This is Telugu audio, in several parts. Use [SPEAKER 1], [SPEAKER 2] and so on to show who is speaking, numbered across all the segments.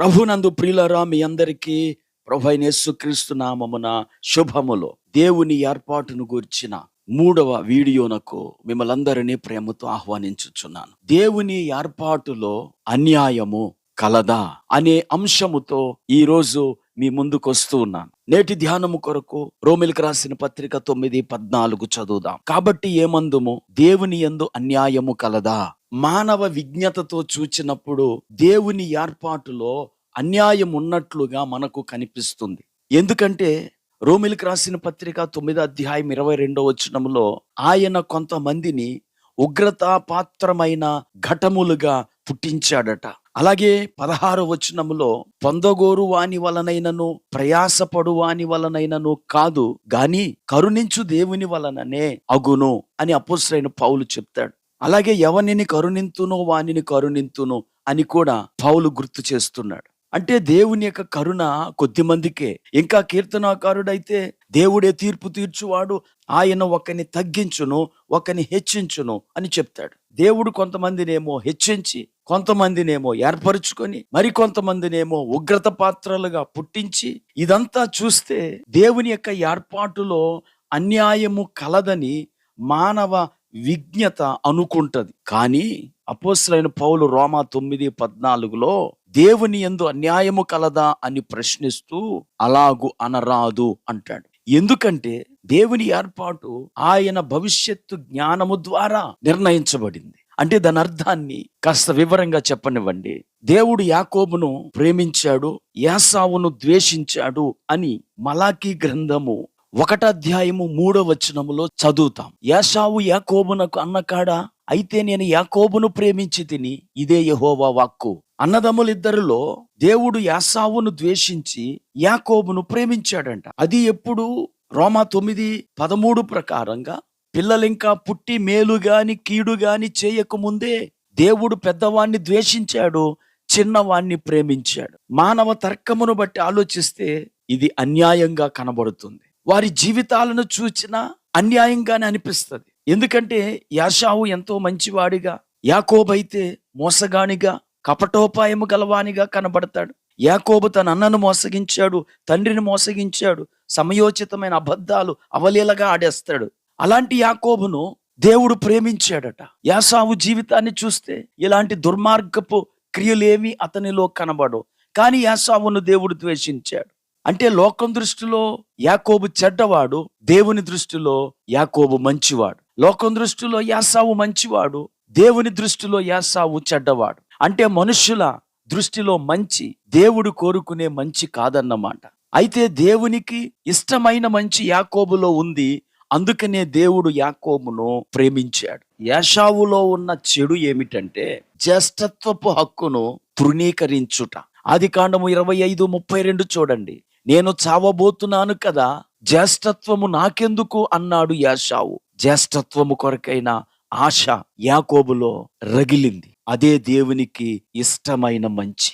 [SPEAKER 1] ప్రభునందు ప్రియులరా మీ అందరికీ ప్రభైన యేసుక్రీస్తు నామమున శుభములో. దేవుని ఏర్పాటును గూర్చిన మూడవ వీడియోనకు మిమ్మల్ అందరినీ ప్రేమతో ఆహ్వానించుచున్నాను. దేవుని ఏర్పాటులో అన్యాయము కలదా అనే అంశముతో ఈ రోజు మీ ముందుకు వస్తూ ఉన్నాను. నేటి ధ్యానము కొరకు రోమిలికి రాసిన పత్రిక తొమ్మిది పద్నాలుగు చదువుదాం. కాబట్టి ఏమందుము? దేవుని యందు అన్యాయము కలదా? మానవ విజ్ఞతతో చూచినప్పుడు దేవుని ఏర్పాటులో అన్యాయం ఉన్నట్లుగా మనకు కనిపిస్తుంది. ఎందుకంటే రోమిలికి రాసిన పత్రిక తొమ్మిదో అధ్యాయం ఇరవై రెండో వచనంలో ఆయన కొంతమందిని ఉగ్రత పాత్రమైన ఘటములుగా పుట్టించాడట. అలాగే పదహారు వచనములో పొందగోరు వాని వలనైనను ప్రయాసపడు వాని వలనైనను కాదు గాని కరుణించు దేవుని వలననే అగును అని అపోసరైన పౌలు చెప్తాడు. అలాగే ఎవనిని కరుణింతునో వానిని కరుణింతును అని కూడా పౌలు గుర్తు చేస్తున్నాడు. అంటే దేవుని యొక్క కరుణ కొద్ది మందికే. ఇంకా కీర్తనాకారుడైతే దేవుడే తీర్పు తీర్చువాడు ఆయన ఒకని తగ్గించును ఒకని హెచ్చించును అని చెప్తాడు. దేవుడు కొంతమందినేమో హెచ్చించి కొంతమందినేమో ఏర్పరచుకొని మరి కొంతమందినేమో ఉగ్రత పాత్రలుగా పుట్టించి ఇదంతా చూస్తే దేవుని యొక్క ఏర్పాటులో అన్యాయము కలదని మానవ విజ్ఞత అనుకుంటది. కానీ అపోసులైన పౌలు రోమా తొమ్మిది పద్నాలుగులో దేవుని ఎందు అన్యాయము కలదా అని ప్రశ్నిస్తూ అలాగు అనరాదు అంటాడు. ఎందుకంటే దేవుని ఏర్పాటు ఆయన భవిష్యత్తు జ్ఞానము ద్వారా నిర్ణయించబడింది. అంటే దాని అర్థాన్ని కాస్త వివరంగా చెప్పనివ్వండి. దేవుడు యాకోబును ప్రేమించాడు యాసావును ద్వేషించాడు అని మలాకీ గ్రంథము ఒకటాధ్యాయము మూడో వచనములో చదువుతాం. యాషావు యాకోబునకు అన్నకాడా అయితే నేను యాకోబును ప్రేమించి తిని ఇదే యహోవా వాక్కు. అన్నదమ్ములిద్దరిలో దేవుడు యాసావును ద్వేషించి యాకోబును ప్రేమించాడంట. అది ఎప్పుడు? రోమా తొమ్మిది పదమూడు ప్రకారంగా. పిల్లలింకా పుట్టి మేలు గాని కీడు గాని చేయకముందే దేవుడు పెద్దవాణ్ణి ద్వేషించాడు చిన్నవాణ్ణి ప్రేమించాడు. మానవ తర్కమును బట్టి ఆలోచిస్తే ఇది అన్యాయంగా కనబడుతుంది. వారి జీవితాలను చూచినా అన్యాయంగానే అనిపిస్తుంది. ఎందుకంటే యాషావు ఎంతో మంచివాడిగా యాకోబైతే మోసగానిగా కపటోపాయము గలవానిగా కనబడతాడు. యాకోబు తన అన్నను మోసగించాడు తండ్రిని మోసగించాడు సమయోచితమైన అబద్ధాలు అవలీలగా ఆడేస్తాడు. అలాంటి యాకోబును దేవుడు ప్రేమించాడట. యాసావు జీవితాన్ని చూస్తే ఇలాంటి దుర్మార్గపు క్రియలేమీ అతనిలో కనబడవు. కానీ యాసావును దేవుడు ద్వేషించాడు. అంటే లోకం దృష్టిలో యాకోబు చెడ్డవాడు దేవుని దృష్టిలో యాకోబు మంచివాడు. లోకం దృష్టిలో యాసావు మంచివాడు దేవుని దృష్టిలో యాసావు చెడ్డవాడు. అంటే మనుషుల దృష్టిలో మంచి దేవుడు కోరుకునే మంచి కాదన్నమాట. అయితే దేవునికి ఇష్టమైన మంచి యాకోబులో ఉంది అందుకనే దేవుడు యాకోబును ప్రేమించాడు. యాషావులో ఉన్న చెడు ఏమిటంటే జ్యేష్ఠత్వపు హక్కును తృణీకరించుట. ఆది కాండము ఇరవై ఐదు ముప్పై రెండు చూడండి. నేను చావబోతున్నాను కదా జ్యేష్ఠత్వము నాకెందుకు? అన్నాడు యాషావు జ్యేష్ఠత్వము కొరకైన ఆశ యాకోబులో రగిలింది. అదే దేవునికి ఇష్టమైన మంచి.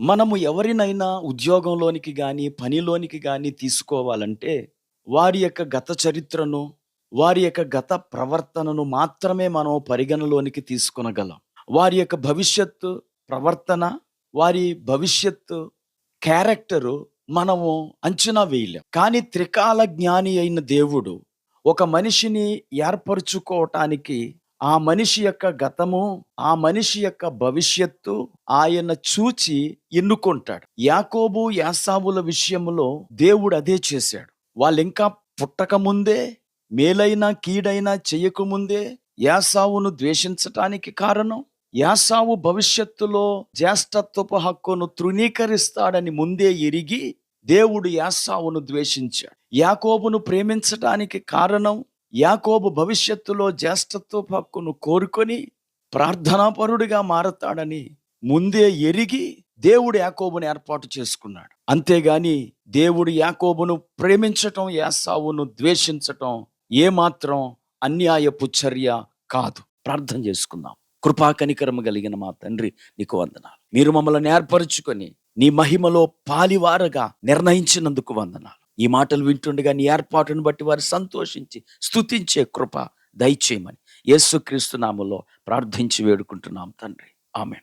[SPEAKER 1] మనము ఎవరినైనా ఉద్యోగంలోనికి కానీ పనిలోనికి కానీ తీసుకోవాలంటే వారి యొక్క గత చరిత్రను వారి యొక్క గత ప్రవర్తనను మాత్రమే మనం పరిగణలోనికి తీసుకొనగలం. వారి యొక్క భవిష్యత్తు ప్రవర్తన వారి భవిష్యత్తు క్యారెక్టరు మనము అంచనా వేయలేం. కానీ త్రికాల జ్ఞాని అయిన దేవుడు ఒక మనిషిని ఏర్పరచుకోవటానికి ఆ మనిషి యొక్క గతము ఆ మనిషి యొక్క భవిష్యత్తు ఆయన చూచి ఎన్నుకుంటాడు. యాకోబు యాసాబుల విషయంలో దేవుడు అదే చేశాడు. వాళ్ళు ఇంకా పుట్టక ముందే మేలైనా కీడైనా చేయకముందే యాసావును ద్వేషించటానికి కారణం? యాసావు భవిష్యత్తులో జ్యేష్ఠత్వపు హక్కును తృణీకరిస్తాడని ముందే ఎరిగి దేవుడు యాసావును ద్వేషించాడు. యాకోబును ప్రేమించటానికి కారణం యాకోబు భవిష్యత్తులో జ్యేష్ఠత్వపు హక్కును కోరుకొని ప్రార్థనాపరుడిగా మారతాడని ముందే ఎరిగి దేవుడు యాకోబును ఏర్పాటు చేసుకున్నాడు. అంతేగాని దేవుడు యాకోబును ప్రేమించటం యాసావును ద్వేషించటం ఏమాత్రం అన్యాయపు చర్య కాదు. ప్రార్థన చేసుకుందాం. కృపా కనికరము కలిగిన మా తండ్రి నీకు వందనాలు. మీరు మమ్మల్ని ఏర్పరచుకొని నీ మహిమలో పాలివారగా నిర్ణయించినందుకు వందనాలు. ఈ మాటలు వింటుండగా నీ ఏర్పాటును బట్టి వారు సంతోషించి స్తుతించే కృప దయచేయమని యేసుక్రీస్తు నామలో ప్రార్థించి వేడుకుంటున్నాం తండ్రి. ఆమె